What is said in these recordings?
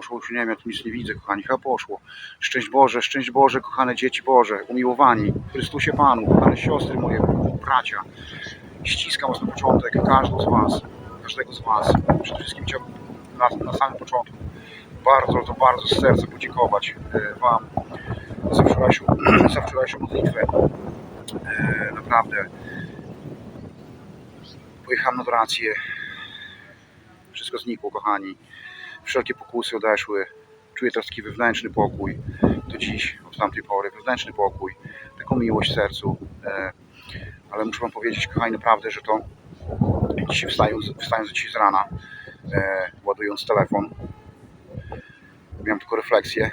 poszło, już nie wiem, ja tu nic nie widzę, kochani, chyba poszło. Szczęść Boże, szczęść Boże, kochane dzieci Boże, umiłowani, Chrystusie Panu, kochane siostry moje, bracia. Ściskam Was na początek, każdą z Was, każdego z Was. Przede wszystkim chciałbym na, na samym początku bardzo, to bardzo z serca podziękować e, Wam za wczorajszą, za wczorajszą modlitwę. E, Naprawdę. Pojechałem na adorację. Wszystko znikło, kochani. Wszelkie pokusy odeszły. Czuję teraz taki wewnętrzny pokój. Do dziś, od tamtej pory. Wewnętrzny pokój. Taką miłość w sercu. E, Ale muszę Wam powiedzieć, kochani, naprawdę, że to dzisiaj wstając, wstając dzisiaj z rana, e, ładując telefon, miałem tylko refleksję,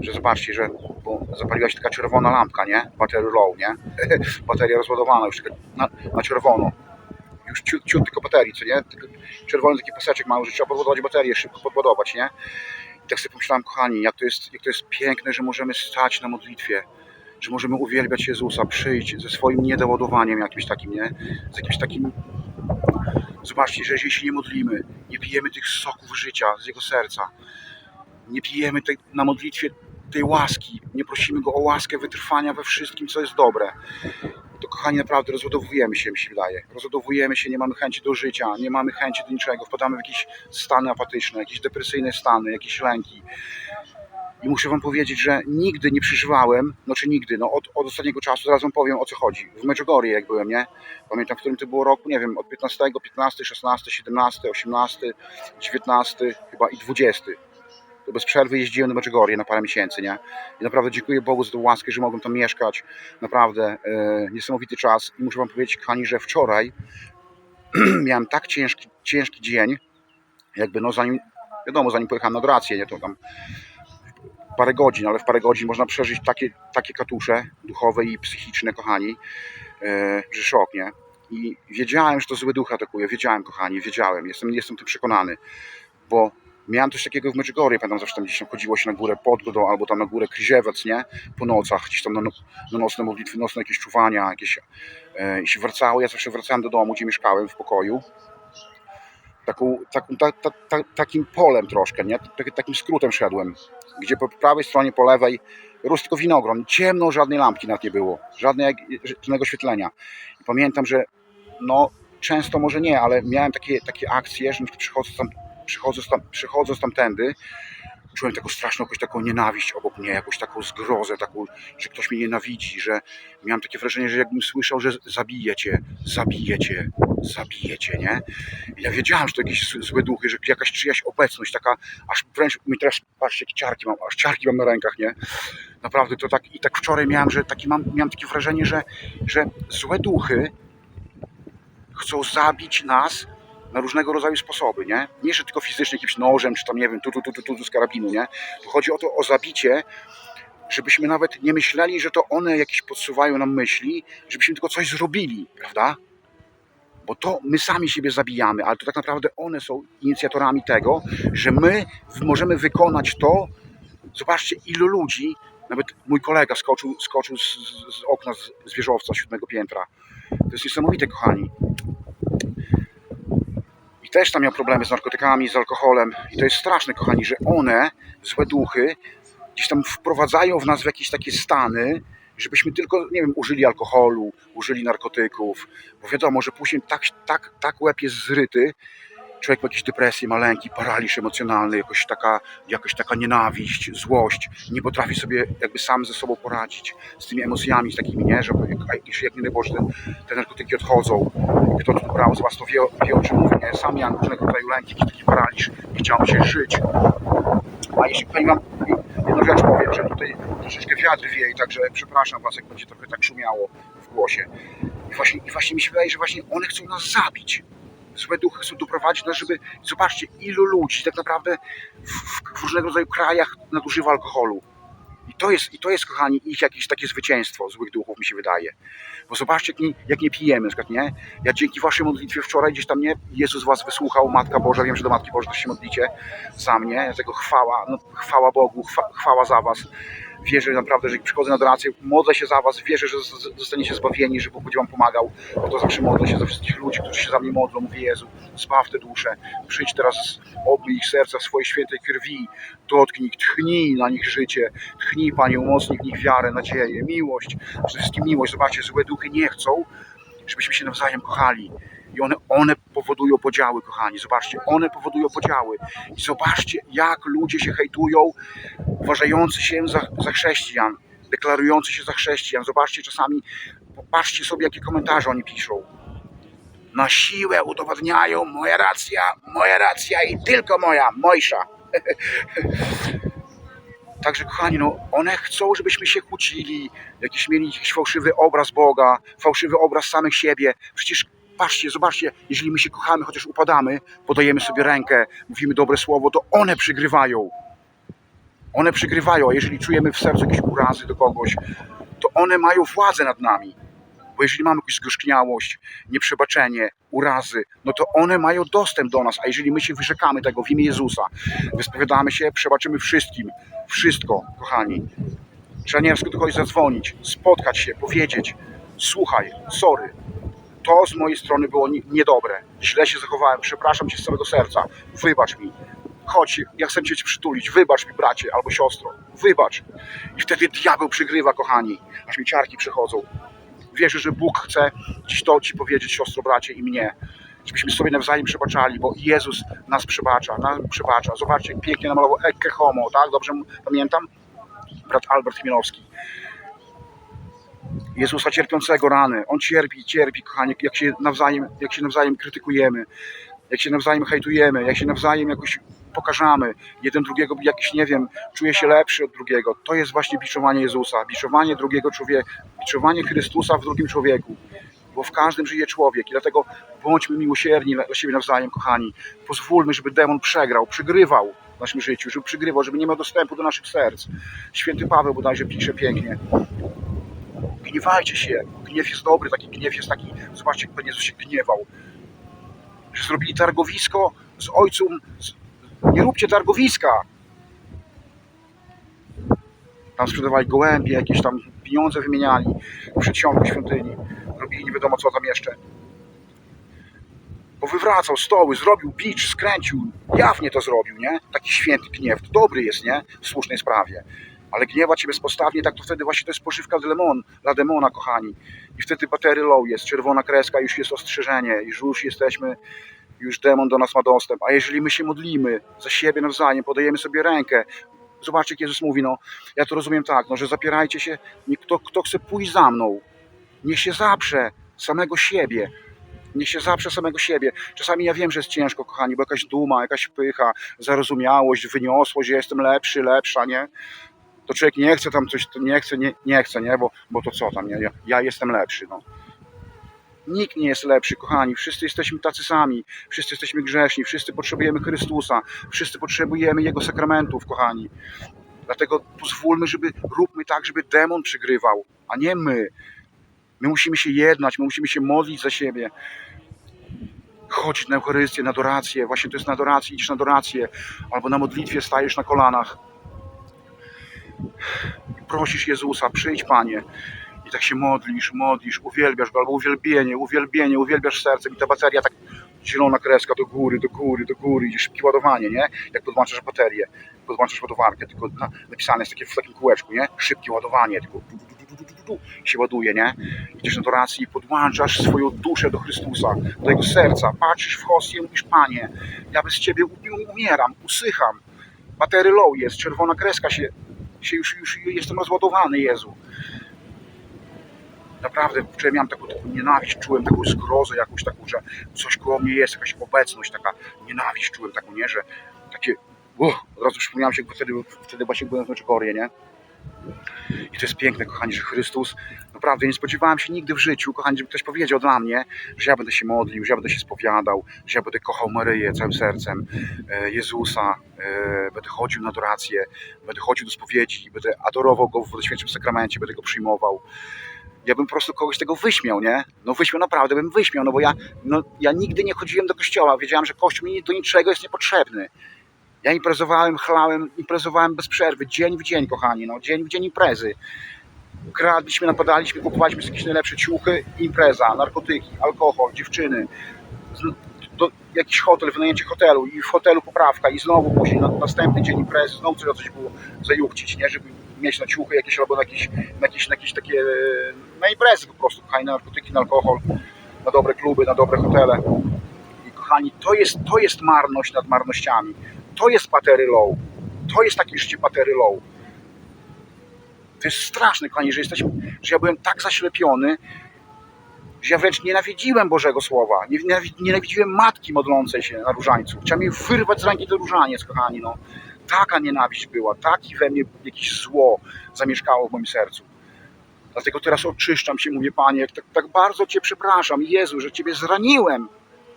że zobaczcie, że bo zapaliła się taka czerwona lampka, nie? Battery low, nie? Bateria rozładowana już na, na czerwono. Już ciut, ciut tylko baterii, co nie? Czerwony taki paseczek mały, że trzeba podładować baterię, szybko podładować, nie? I tak sobie pomyślałem, kochani, jak to jest, jak to jest piękne, że możemy stać na modlitwie, że możemy uwielbiać Jezusa, przyjść ze swoim niedoładowaniem jakimś takim, nie? Z jakimś takim... Zobaczcie, że jeśli nie modlimy, nie pijemy tych soków życia z Jego serca, nie pijemy tej, na modlitwie tej łaski, nie prosimy Go o łaskę wytrwania we wszystkim, co jest dobre, kochani, naprawdę rozładowujemy się, mi się wydaje. Rozładowujemy się, nie mamy chęci do życia, nie mamy chęci do niczego, wpadamy w jakieś stany apatyczne, jakieś depresyjne stany, jakieś lęki. I muszę Wam powiedzieć, że nigdy nie przeżywałem, znaczy nigdy, no od, od ostatniego czasu, zaraz Wam powiem o co chodzi. W Medjugorje jak byłem, nie? Pamiętam, w którym to było roku, nie wiem, od 15, 15, 16, 17, 18, 19, chyba i 20 to bez przerwy jeździłem do Medjugorje na parę miesięcy, nie? I naprawdę dziękuję Bogu za tę łaskę, że mogłem tam mieszkać. Naprawdę e, niesamowity czas. I muszę Wam powiedzieć, kochani, że wczoraj miałem tak ciężki, ciężki dzień, jakby no zanim, wiadomo, zanim pojechałem na adorację, nie? To tam parę godzin, ale w parę godzin można przeżyć takie, takie katusze duchowe i psychiczne, kochani, e, że szok, nie? I wiedziałem, że to zły duch atakuje, wiedziałem, kochani, wiedziałem, jestem, jestem tym przekonany, bo Miałem coś takiego w Medjugorje, pamiętam zawsze tam gdzieś tam chodziło się na górę Podgodą albo tam na górę Kryziewec, nie? Po nocach, gdzieś tam na, no- na nocne modlitwy, nocne jakieś czuwania, jakieś e, i się wracało, ja zawsze wracałem do domu, gdzie mieszkałem w pokoju. Taką, taką, ta, ta, ta, takim polem troszkę, nie? Tak, takim skrótem szedłem, gdzie po prawej stronie, po lewej rósł tylko winogron, ciemno, żadnej lampki nawet nie było, żadnego świetlenia. I pamiętam, że no często może nie, ale miałem takie, takie akcje, że przychodząc tam przychodząc, tam, przychodząc tamtędy, czułem taką straszną jakąś taką nienawiść obok mnie, jakąś taką zgrozę, taką, że ktoś mnie nienawidzi, że miałem takie wrażenie, że jakbym słyszał, że zabijecie, zabijecie, zabijecie, nie? I ja wiedziałem, że to jakieś złe duchy, że jakaś czyjaś obecność, taka, aż wręcz mi teraz, patrzcie, ciarki mam, aż ciarki mam na rękach, nie? Naprawdę to tak, i tak wczoraj miałem, że taki mam, miałem takie wrażenie, że, że złe duchy chcą zabić nas na różnego rodzaju sposoby, nie? Nie, że tylko fizycznie jakimś nożem, czy tam, nie wiem, tu, tu, tu, tu, tu z karabinu, nie? Tu chodzi o to, o zabicie, żebyśmy nawet nie myśleli, że to one jakieś podsuwają nam myśli, żebyśmy tylko coś zrobili, prawda? Bo to my sami siebie zabijamy, ale to tak naprawdę one są inicjatorami tego, że my możemy wykonać to. Zobaczcie, ilu ludzi, nawet mój kolega skoczył, skoczył z, z, okna z, z wieżowca siódmego piętra. To jest niesamowite, kochani też tam miał problemy z narkotykami, z alkoholem. I to jest straszne, kochani, że one, złe duchy, gdzieś tam wprowadzają w nas w jakieś takie stany, żebyśmy tylko, nie wiem, użyli alkoholu, użyli narkotyków, bo wiadomo, że później tak, tak, tak łeb jest zryty, człowiek ma jakieś depresje, ma lęki, paraliż emocjonalny, jakoś taka, jakoś taka nienawiść, złość, nie potrafi sobie jakby sam ze sobą poradzić z tymi emocjami z takimi, nie, że jak, jak, nie daj Boże, te, narkotyki odchodzą, kto tu brał z was, to wie, wie o czym mówię, nie? sam miałem różnego rodzaju lęki, jakiś taki paraliż, nie chciało się żyć, a jeśli tutaj mam jedną rzecz powiem, że tutaj troszeczkę wiatr wieje, także przepraszam was, jak będzie trochę tak szumiało w głosie. I właśnie, I właśnie mi się wydaje, że właśnie one chcą nas zabić. Złe duchy chcą doprowadzić nas, żeby... Zobaczcie, ilu ludzi tak naprawdę w, w, różnego rodzaju krajach nadużywa alkoholu. I to jest, i to jest, kochani, ich jakieś takie zwycięstwo złych duchów, mi się wydaje. Bo zobaczcie, jak nie, jak nie pijemy, przykład, nie? Ja dzięki waszej modlitwie wczoraj gdzieś tam, nie? Jezus was wysłuchał, Matka Boża, wiem, że do Matki Bożej też się modlicie za mnie, dlatego chwała, no, chwała Bogu, chwa, chwała za was. Wierzę naprawdę, że przychodzę na adorację, modlę się za was, wierzę, że zostaniecie zbawieni, że Bóg będzie wam pomagał. Bo to zawsze modlę się za wszystkich ludzi, którzy się za mnie modlą. Mówię, Jezu, zbaw te dusze. Przyjdź teraz, obmyj ich serca w swojej świętej krwi. Dotknij tchnij na nich życie. Tchnij, Panie, umocnij w nich wiarę, nadzieję, miłość. Przede wszystkim miłość. Zobaczcie, złe duchy nie chcą, żebyśmy się nawzajem kochali. I one, one powodują podziały, kochani. Zobaczcie, one powodują podziały. I zobaczcie, jak ludzie się hejtują, uważający się za, za chrześcijan, deklarujący się za chrześcijan. Zobaczcie czasami, popatrzcie sobie, jakie komentarze oni piszą. Na siłę udowadniają, moja racja, moja racja i tylko moja, Mojsza. Także kochani, no one chcą, żebyśmy się kłócili, jakiś mieli jakiś fałszywy obraz Boga, fałszywy obraz samych siebie. Przecież patrzcie, zobaczcie, jeżeli my się kochamy, chociaż upadamy, podajemy sobie rękę, mówimy dobre słowo, to one przygrywają. One przygrywają, a jeżeli czujemy w sercu jakieś urazy do kogoś, to one mają władzę nad nami. Bo jeżeli mamy jakąś zgorzkniałość, nieprzebaczenie, urazy, no to one mają dostęp do nas. A jeżeli my się wyrzekamy tego w imię Jezusa, wyspowiadamy się, przebaczymy wszystkim, wszystko, kochani. Trzeba nieraz do kogoś zadzwonić, spotkać się, powiedzieć: Słuchaj, sorry, to z mojej strony było ni- niedobre. Źle się zachowałem, przepraszam cię z całego serca. Wybacz mi. Chodź, ja chcę cię przytulić. Wybacz mi, bracie albo siostro. Wybacz. I wtedy diabeł przygrywa, kochani, aż mi ciarki przechodzą. Wierzę, że Bóg chce dziś to ci powiedzieć, siostro, bracie i mnie. Żebyśmy sobie nawzajem przebaczali, bo Jezus nas przebacza, nam przebacza. Zobaczcie, pięknie namalował Ecce Homo, tak? Dobrze pamiętam? Brat Albert Chmielowski. Jezusa cierpiącego rany. On cierpi, cierpi, kochani, jak się nawzajem, jak się nawzajem krytykujemy, jak się nawzajem hejtujemy, jak się nawzajem jakoś pokażamy jeden drugiego, jakiś, nie wiem, czuje się lepszy od drugiego. To jest właśnie biczowanie Jezusa, biczowanie drugiego człowieka, biczowanie Chrystusa w drugim człowieku. Bo w każdym żyje człowiek i dlatego bądźmy miłosierni dla siebie nawzajem, kochani. Pozwólmy, żeby demon przegrał, przygrywał w naszym życiu, żeby przygrywał, żeby nie miał dostępu do naszych serc. Święty Paweł bodajże pisze pięknie, gniewajcie się. Gniew jest dobry, taki gniew jest taki. Zobaczcie, Pan Jezus się gniewał. Że zrobili targowisko z ojcem. Z... Nie róbcie targowiska. Tam sprzedawali gołębie, jakieś tam pieniądze wymieniali w przedsionku świątyni. Robili nie wiadomo co tam jeszcze. Bo wywracał stoły, zrobił bicz, skręcił. Jawnie to zrobił, nie? Taki święty gniew. Dobry jest, nie? W słusznej sprawie ale gniewa cię bezpostawnie, tak to wtedy właśnie to jest pożywka dla, demon, dla demona, kochani. I wtedy batery low jest, czerwona kreska, już jest ostrzeżenie, już, jesteśmy, już demon do nas ma dostęp. A jeżeli my się modlimy za siebie nawzajem, podajemy sobie rękę, zobaczcie, jak Jezus mówi, no, ja to rozumiem tak, no, że zapierajcie się, kto, kto chce pójść za mną, niech się zaprze samego siebie, niech się zaprze samego siebie. Czasami ja wiem, że jest ciężko, kochani, bo jakaś duma, jakaś pycha, zarozumiałość, wyniosłość, że jestem lepszy, lepsza, nie? To człowiek nie chce tam coś, nie chce, nie, nie chce, nie? Bo, bo to co tam? Ja, ja jestem lepszy, no. Nikt nie jest lepszy, kochani. Wszyscy jesteśmy tacy sami. Wszyscy jesteśmy grzeszni. Wszyscy potrzebujemy Chrystusa. Wszyscy potrzebujemy Jego sakramentów, kochani. Dlatego pozwólmy, żeby róbmy tak, żeby demon przygrywał, a nie my. My musimy się jednać, my musimy się modlić za siebie. Chodzić na Eucharystię, na adorację. Właśnie to jest na adorację, idziesz na adorację. Albo na modlitwie stajesz na kolanach prosisz Jezusa, przyjdź Panie. I tak się modlisz, modlisz, uwielbiasz Go, albo uwielbienie, uwielbienie, uwielbiasz sercem i ta bateria tak zielona kreska do góry, do góry, do góry, idzie szybkie ładowanie, nie? Jak podłączasz baterię, podłączasz ładowarkę, tylko na, napisane jest takie w takim kółeczku, nie? Szybkie ładowanie, tylko du, du, du, du, du, du, się ładuje, nie? Idziesz na adoracji i podłączasz swoją duszę do Chrystusa, do Jego serca, patrzysz w hostię i mówisz, Panie, ja bez Ciebie um- umieram, usycham, batery low jest, czerwona kreska się się już, już jestem rozładowany, Jezu. Naprawdę, wczoraj miałem taką, taką nienawiść, czułem taką zgrozę jakąś taką, że coś koło mnie jest, jakaś obecność, taka nienawiść czułem taką, nie, że takie, od razu przypomniałem się, wtedy, wtedy właśnie byłem w Meczegorje, nie? I to jest piękne, kochani, że Chrystus, naprawdę nie spodziewałem się nigdy w życiu, kochani, żeby ktoś powiedział dla mnie, że ja będę się modlił, że ja będę się spowiadał, że ja będę kochał Maryję całym sercem, e, Jezusa, e, będę chodził na adorację, będę chodził do spowiedzi, będę adorował Go w Świętym Sakramencie, będę Go przyjmował. Ja bym po prostu kogoś tego wyśmiał, nie? No wyśmiał, naprawdę bym wyśmiał, no bo ja, no, ja nigdy nie chodziłem do kościoła, wiedziałem, że kościół mi do niczego jest niepotrzebny. Ja imprezowałem, chlałem, imprezowałem bez przerwy, dzień w dzień, kochani, no, dzień w dzień imprezy. Kradliśmy, napadaliśmy, kupowaliśmy jakieś najlepsze ciuchy, impreza, narkotyki, alkohol, dziewczyny, do, jakiś hotel, wynajęcie hotelu i w hotelu poprawka i znowu później na następny dzień imprezy, znowu trzeba coś było zajuchcić, nie, żeby mieć na ciuchy jakieś albo na jakieś, na jakieś, na jakieś takie, na imprezy po prostu, kochani, na narkotyki, na alkohol, na dobre kluby, na dobre hotele. I kochani, to jest, to jest marność nad marnościami. To jest patery low. To jest takie życie patery low. To jest straszne, kochani, że jesteśmy, że ja byłem tak zaślepiony, że ja wręcz nienawidziłem Bożego Słowa. Nie- nienawi- Nienawidziłem matki modlącej się na różańcu. Chciałem jej wyrwać z ręki ten różaniec, kochani, no. Taka nienawiść była, taki we mnie jakieś zło zamieszkało w moim sercu. Dlatego teraz oczyszczam się, mówię, Panie, tak, tak bardzo Cię przepraszam, Jezu, że Ciebie zraniłem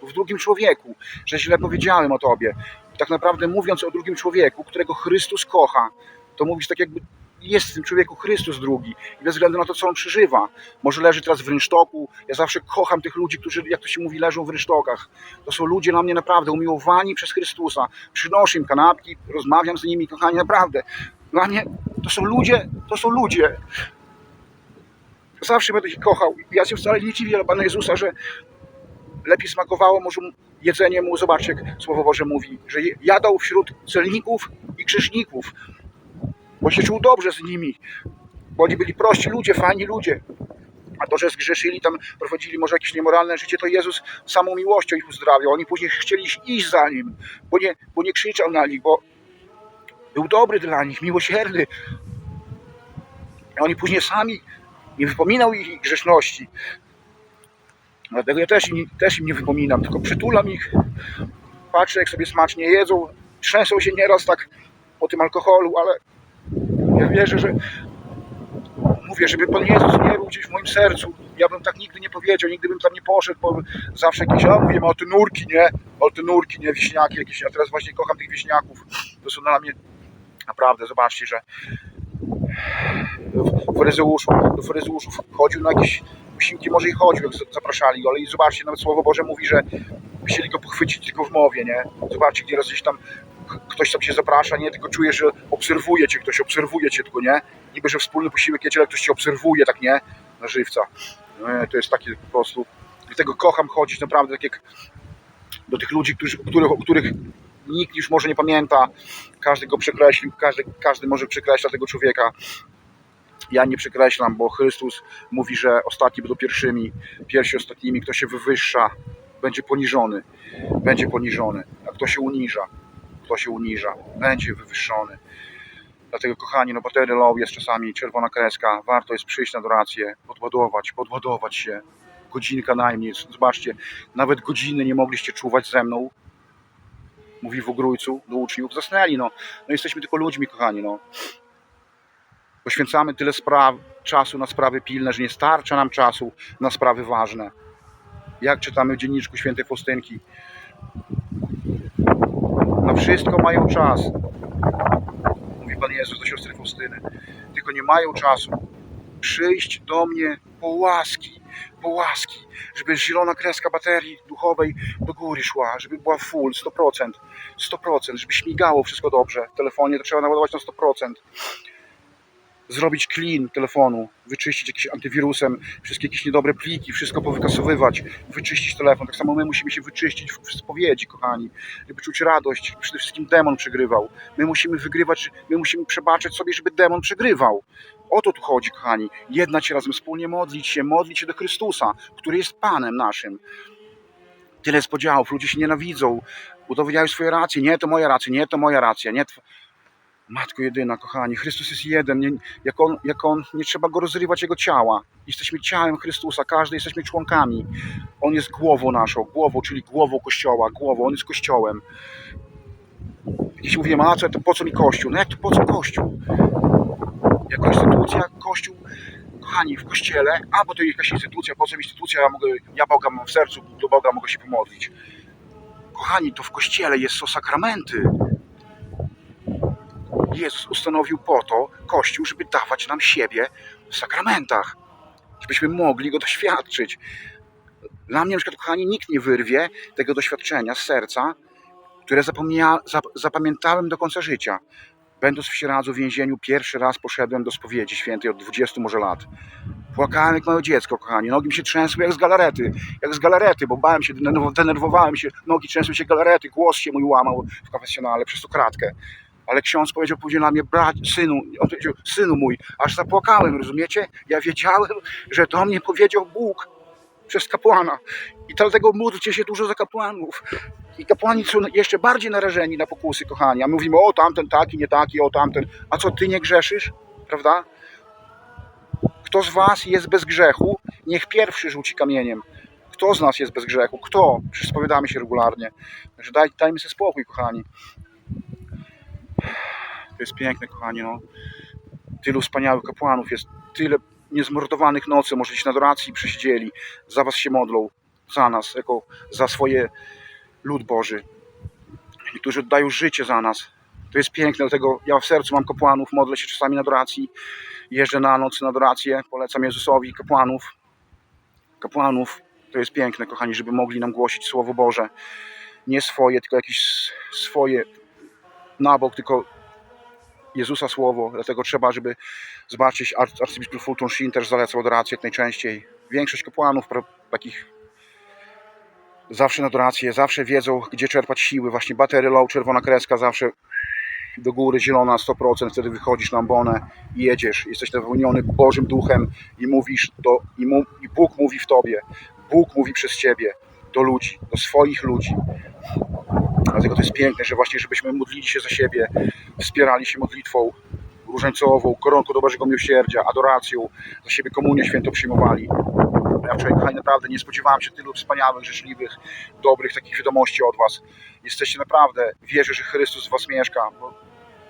w drugim człowieku, że źle powiedziałem o Tobie. Tak naprawdę mówiąc o drugim człowieku, którego Chrystus kocha, to mówisz tak jakby jest w tym człowieku Chrystus drugi i bez względu na to, co on przeżywa. Może leży teraz w rynsztoku. Ja zawsze kocham tych ludzi, którzy, jak to się mówi, leżą w rynsztokach. To są ludzie na mnie naprawdę umiłowani przez Chrystusa. Przynoszę im kanapki, rozmawiam z nimi, kochani, naprawdę. Dla mnie to są ludzie, to są ludzie. Zawsze będę ich kochał. Ja się wcale nie dziwię Pana Jezusa, że lepiej smakowało może jedzenie mu. Zobaczcie, jak Słowo Boże mówi, że jadał wśród celników i grzeszników, bo się czuł dobrze z nimi, bo oni byli prości ludzie, fajni ludzie. A to, że zgrzeszyli, tam prowadzili może jakieś niemoralne życie, to Jezus samą miłością ich uzdrawiał. Oni później chcieli iść za Nim, bo nie, bo nie krzyczał na nich, bo był dobry dla nich, miłosierny. A oni później sami nie wypominał ich grzeszności. Dlatego ja też im, też im nie wypominam, tylko przytulam ich, patrzę jak sobie smacznie jedzą, trzęsą się nieraz tak po tym alkoholu, ale ja wierzę, że mówię, żeby Pan Jezus nie był gdzieś w moim sercu. Ja bym tak nigdy nie powiedział, nigdy bym tam nie poszedł, bo zawsze jakieś, a mówimy o te nurki, nie? O te nurki, nie? Wieśniaki jakieś. Ja teraz właśnie kocham tych wieśniaków. To są dla mnie naprawdę, zobaczcie, że w faryzeuszu, do faryzeuszów chodził na jakieś posiłki, może i chodził, zapraszali go, ale i zobaczcie, nawet Słowo Boże mówi, że chcieli go pochwycić tylko w mowie, nie? Zobaczcie, raz gdzieś tam ktoś tam się zaprasza, nie? Tylko czuje, że obserwuje cię, ktoś obserwuje cię tylko, nie? Niby, że wspólny posiłek jecie, ale ktoś cię obserwuje, tak nie? Na żywca. Nie, to jest takie po prostu... Dlatego kocham chodzić naprawdę tak jak do tych ludzi, którzy, których, których nikt już może nie pamięta. Każdy go przekreślił, każdy, każdy może przekreśla tego człowieka. Ja nie przekreślam, bo Chrystus mówi, że ostatni będą pierwszymi, pierwsi ostatnimi. Kto się wywyższa, będzie poniżony. Będzie poniżony. A kto się uniża, kto się uniża, będzie wywyższony. Dlatego, kochani, no batery low jest czasami czerwona kreska. Warto jest przyjść na adorację, podładować, podładować się. Godzinka najmniej. Zobaczcie, nawet godziny nie mogliście czuwać ze mną. Mówi w ogrójcu do uczniów. Zasnęli, no. No jesteśmy tylko ludźmi, kochani, no. Poświęcamy tyle spraw, czasu na sprawy pilne, że nie starcza nam czasu na sprawy ważne. Jak czytamy w dzienniczku świętej Faustynki. Na wszystko mają czas. Mówi Pan Jezus do siostry Faustyny. Tylko nie mają czasu przyjść do mnie po łaski, po łaski, żeby zielona kreska baterii duchowej do góry szła, żeby była full, 100%, 100%, żeby śmigało wszystko dobrze. W telefonie to trzeba naładować na 100%. Zrobić clean telefonu, wyczyścić jakimś antywirusem, wszystkie jakieś niedobre pliki, wszystko powykasowywać, wyczyścić telefon. Tak samo my musimy się wyczyścić w spowiedzi, kochani, żeby czuć radość. Przede wszystkim demon przegrywał. My musimy wygrywać, my musimy przebaczyć sobie, żeby demon przegrywał. O to tu chodzi, kochani. Jednać się razem, wspólnie modlić się, modlić się do Chrystusa, który jest Panem naszym. Tyle jest podziałów, ludzie się nienawidzą, udowadniają swoje racje. Nie, to moja racja, nie, to moja racja, nie. Matko jedyna, kochani, Chrystus jest jeden. Nie, jak, on, jak on, nie trzeba go rozrywać jego ciała. Jesteśmy ciałem Chrystusa, każdy jesteśmy członkami. On jest głową naszą, głową, czyli głową Kościoła, głową, on jest Kościołem. Jakieś mówiłem, a co, to po co mi Kościół? No jak to po co Kościół? Jako instytucja, Kościół, kochani, w Kościele, albo to jakaś instytucja, po co mi instytucja, ja, mogę, ja Boga mam w sercu, do Boga mogę się pomodlić. Kochani, to w Kościele jest są sakramenty. Jezus ustanowił po to Kościół, żeby dawać nam siebie w sakramentach, żebyśmy mogli go doświadczyć. Dla mnie, na przykład, kochani, nikt nie wyrwie tego doświadczenia z serca, które zapamiętałem do końca życia. Będąc w Sieradzu w więzieniu, pierwszy raz poszedłem do spowiedzi świętej od 20 może lat. Płakałem jak małe dziecko, kochani. Nogi mi się trzęsły jak z galarety. Jak z galarety, bo bałem się, denerw- denerwowałem się. Nogi trzęsły się galarety, głos się mój łamał w konfesjonale przez tą kratkę. Ale ksiądz powiedział później na mnie, brać, synu, powiedział, synu mój, aż zapłakałem, rozumiecie? Ja wiedziałem, że to mnie powiedział Bóg przez kapłana. I dlatego módlcie się dużo za kapłanów. I kapłani są jeszcze bardziej narażeni na pokusy, kochani. A my mówimy, o tamten taki, nie taki, o tamten. A co, ty nie grzeszysz? Prawda? Kto z was jest bez grzechu, niech pierwszy rzuci kamieniem. Kto z nas jest bez grzechu? Kto? Przecież spowiadamy się regularnie. Także daj, dajmy sobie spokój, kochani. To jest piękne, kochani. No. Tylu wspaniałych kapłanów jest, tyle niezmordowanych nocy, może na adoracji przesiedzieli, za was się modlą, za nas, jako za swoje lud Boży. Niektórzy oddają życie za nas. To jest piękne, dlatego ja w sercu mam kapłanów, modlę się czasami na adoracji, jeżdżę na noc na adorację, polecam Jezusowi kapłanów. Kapłanów, to jest piękne, kochani, żeby mogli nam głosić Słowo Boże. Nie swoje, tylko jakieś swoje na bok, tylko Jezusa Słowo, dlatego trzeba, żeby zobaczyć, arcy- arcybiskup Fulton Sheen też zalecał adorację jak najczęściej. Większość kapłanów takich zawsze na adorację, zawsze wiedzą, gdzie czerpać siły. Właśnie batery low, czerwona kreska, zawsze do góry, zielona 100%, wtedy wychodzisz na ambonę i jedziesz. Jesteś napełniony Bożym Duchem i mówisz, do, i, mu, i Bóg mówi w tobie. Bóg mówi przez ciebie do ludzi, do swoich ludzi. Dlatego to jest piękne, że właśnie żebyśmy modlili się za siebie, wspierali się modlitwą różańcową, koronką do Bożego Miłosierdzia, adoracją, za siebie komunię święto przyjmowali. Ja wczoraj, kochani, naprawdę nie spodziewałem się tylu wspaniałych, życzliwych, dobrych takich wiadomości od Was. Jesteście naprawdę, wierzę, że Chrystus w Was mieszka, bo,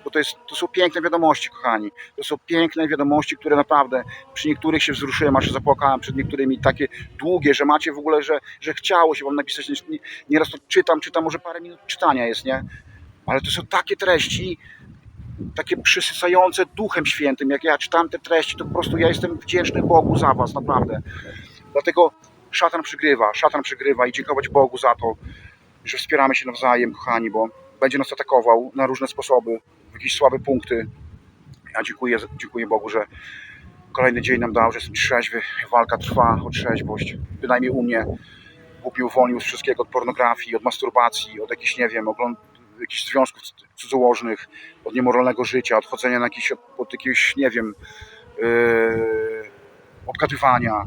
bo to, jest, to są piękne wiadomości, kochani. To są piękne wiadomości, które naprawdę przy niektórych się wzruszyłem, aż zapłakałem, przed niektórymi takie długie, że macie w ogóle, że, że chciało się Wam napisać. Nie- Nieraz to czytam, czytam, może parę minut czytania jest, nie? Ale to są takie treści, takie przysycające Duchem Świętym. Jak ja czytam te treści, to po prostu ja jestem wdzięczny Bogu za Was, naprawdę. Dlatego szatan przygrywa, szatan przygrywa i dziękować Bogu za to, że wspieramy się nawzajem, kochani, bo będzie nas atakował na różne sposoby, w jakieś słabe punkty. Ja dziękuję, dziękuję Bogu, że kolejny dzień nam dał, że jestem trzeźwy, walka trwa o trzeźwość, bynajmniej u mnie. Bóg mnie uwolnił z wszystkiego, od pornografii, od masturbacji, od jakichś, nie wiem, ogląd jakichś związków cudzołożnych, od niemoralnego życia, od chodzenia na jakiś, od, od jakiegoś, nie wiem, yy, odgadywania.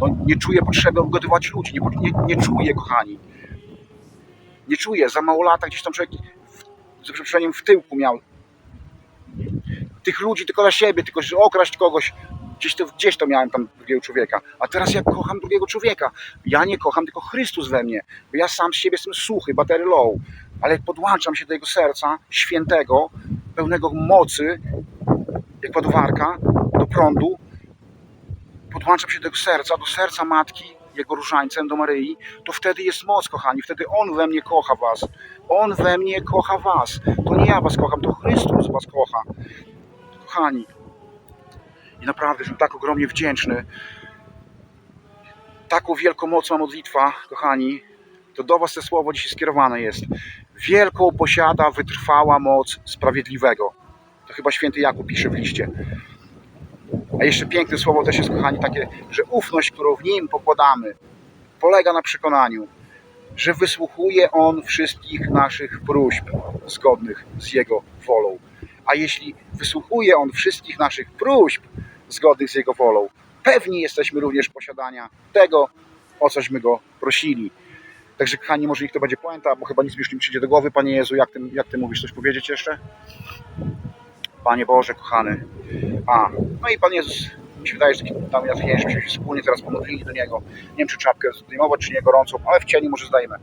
No, nie czuję potrzeby obgadywać ludzi, nie, nie, nie czuję, kochani. Nie czuję, za mało lata gdzieś tam człowiek w, z przeproszeniem w tyłku miał tych ludzi tylko dla siebie, tylko że okraść kogoś, gdzieś to, gdzieś to miałem tam drugiego człowieka. A teraz ja kocham drugiego człowieka. Ja nie kocham, tylko Chrystus we mnie. Bo ja sam z siebie jestem suchy, battery low. Ale podłączam się do Jego serca świętego, pełnego mocy, jak ładowarka, do prądu. Podłączam się do Jego serca, do serca Matki, Jego różańcem, do Maryi. To wtedy jest moc, kochani. Wtedy On we mnie kocha Was. On we mnie kocha Was. To nie ja Was kocham, to Chrystus Was kocha. Kochani, i naprawdę jestem tak ogromnie wdzięczny. Taką wielką moc ma modlitwa, kochani. To do Was te słowo dzisiaj skierowane jest. Wielką posiada wytrwała moc sprawiedliwego. To chyba święty Jakub pisze w liście. A jeszcze piękne słowo też jest, kochani, takie, że ufność, którą w nim pokładamy, polega na przekonaniu, że wysłuchuje On wszystkich naszych próśb zgodnych z Jego wolą. A jeśli wysłuchuje On wszystkich naszych próśb zgodnych z Jego wolą, pewni jesteśmy również posiadania tego, o cośmy Go prosili. Także kochani, może niech to będzie puenta, bo chyba nic mi już nie przyjdzie do głowy. Panie Jezu, jak ty, jak ty mówisz coś powiedzieć jeszcze? Panie Boże, kochany. A, no i Pan Jezus, mi się wydaje, że tam żebyśmy się wspólnie teraz pomodlili do Niego. Nie wiem, czy czapkę zdejmować, czy nie gorącą, ale w cieniu może zdajemy.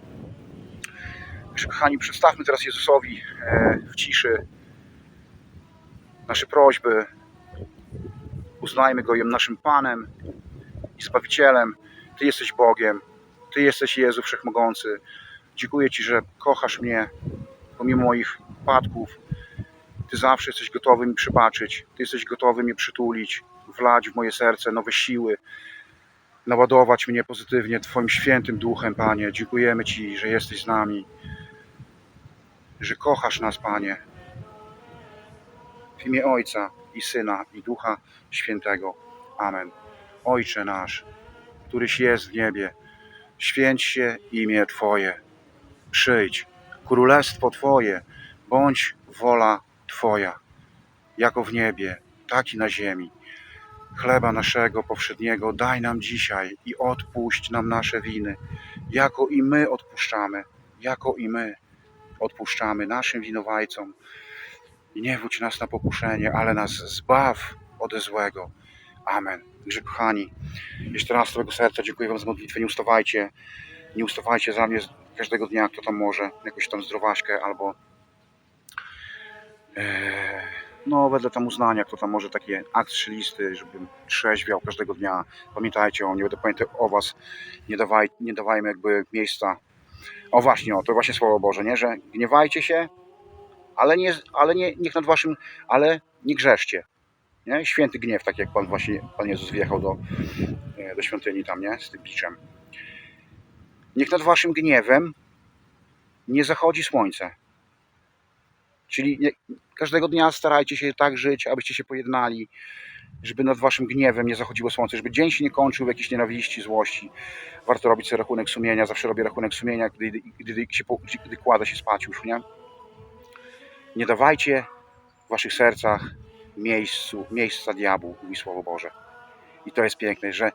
Także kochani, przedstawmy teraz Jezusowi e, w ciszy nasze prośby. Uznajmy Go naszym Panem i Zbawicielem. Ty jesteś Bogiem. Ty jesteś Jezu Wszechmogący. Dziękuję Ci, że kochasz mnie pomimo moich upadków. Ty zawsze jesteś gotowy mi przebaczyć. Ty jesteś gotowy mnie przytulić, wlać w moje serce nowe siły, naładować mnie pozytywnie Twoim świętym duchem, Panie. Dziękujemy Ci, że jesteś z nami. że kochasz nas, Panie. W imię Ojca i Syna i Ducha Świętego. Amen. Ojcze nasz, któryś jest w niebie, święć się imię Twoje. Przyjdź, królestwo Twoje, bądź wola Twoja, jako w niebie, tak i na ziemi. Chleba naszego powszedniego daj nam dzisiaj i odpuść nam nasze winy, jako i my odpuszczamy, jako i my odpuszczamy naszym winowajcom. I nie wódź nas na pokuszenie, ale nas zbaw ode złego. Amen. Także kochani, jeszcze raz z całego serca dziękuję Wam za modlitwę. Nie ustawajcie, nie ustawajcie za mnie każdego dnia, kto tam może, jakąś tam zdrowaśkę albo no wedle tam uznania, kto tam może takie akt listy, żebym trzeźwiał każdego dnia. Pamiętajcie o mnie, będę pamiętał o Was. Nie, dawaj, nie dawajmy jakby miejsca. O właśnie, o, to właśnie Słowo Boże, nie? Że gniewajcie się, ale nie, ale nie, niech nad Waszym, ale nie grzeszcie. Nie? Święty gniew, tak jak Pan właśnie, Pan Jezus wjechał do, e, do świątyni tam, nie? Z tym biczem. Niech nad Waszym gniewem nie zachodzi słońce. Czyli każdego dnia starajcie się tak żyć, abyście się pojednali, żeby nad waszym gniewem nie zachodziło słońce, żeby dzień się nie kończył w jakiejś nienawiści, złości. Warto robić sobie rachunek sumienia, zawsze robię rachunek sumienia, gdy, gdy, gdy, się, gdy kładę się spać już, nie? Nie dawajcie w waszych sercach miejscu, miejsca diabłu, mówi Słowo Boże. I to jest piękne, że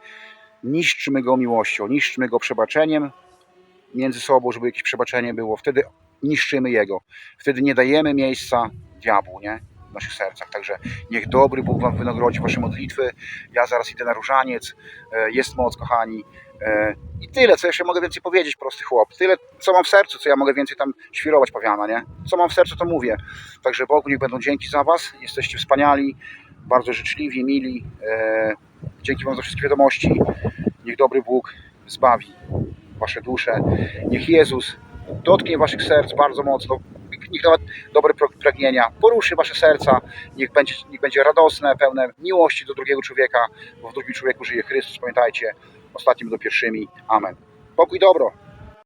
niszczymy go miłością, niszczymy go przebaczeniem między sobą, żeby jakieś przebaczenie było. Wtedy niszczymy jego. Wtedy nie dajemy miejsca diabłu, nie? W naszych sercach. Także niech dobry Bóg Wam wynagrodzi Wasze modlitwy. Ja zaraz idę na różaniec. E, Jest moc, kochani. E, I tyle, co jeszcze mogę więcej powiedzieć, prosty chłop. Tyle, co mam w sercu, co ja mogę więcej tam świrować, pawiana, nie? Co mam w sercu, to mówię. Także Bogu niech będą dzięki za Was. Jesteście wspaniali, bardzo życzliwi, mili. E, Dzięki Wam za wszystkie wiadomości. Niech dobry Bóg zbawi Wasze dusze. Niech Jezus dotknie Waszych serc bardzo mocno. Niech nawet dobre pragnienia poruszy Wasze serca. Niech będzie, niech będzie radosne, pełne miłości do drugiego człowieka, bo w drugim człowieku żyje Chrystus. Pamiętajcie, ostatnim do pierwszymi. Amen. Pokój dobro.